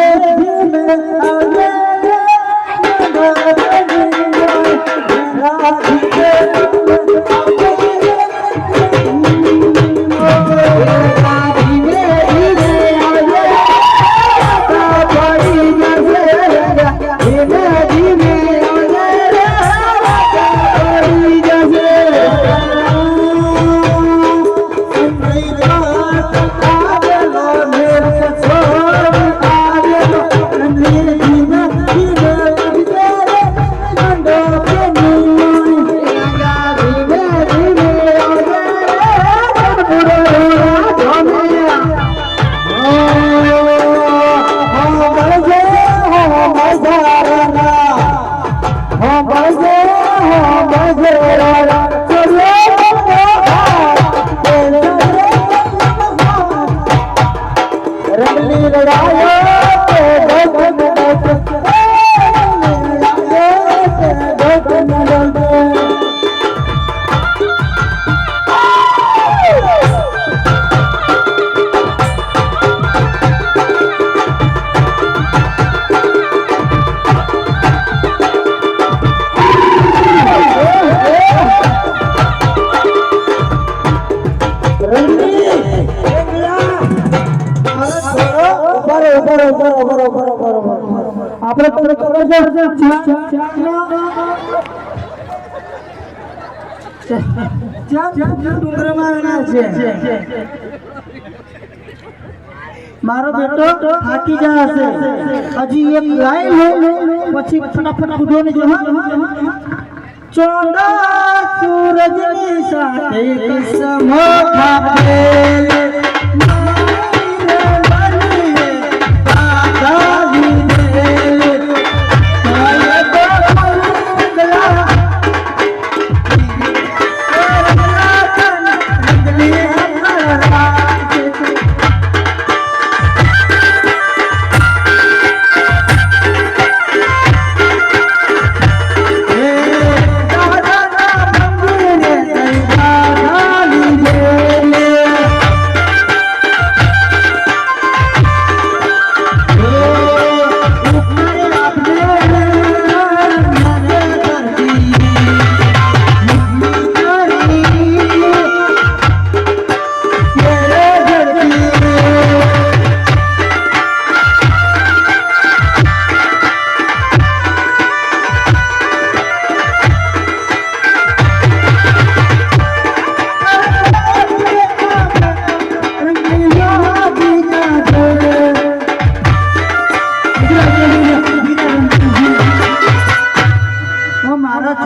I'll be. minute. આપણે તમને ખબર છે મારો બેટો થાકી જાય છે. હજી એક લાઈન પછી ફટાફટ કૂદો चोंगा सूरज ने साथे कसम खाए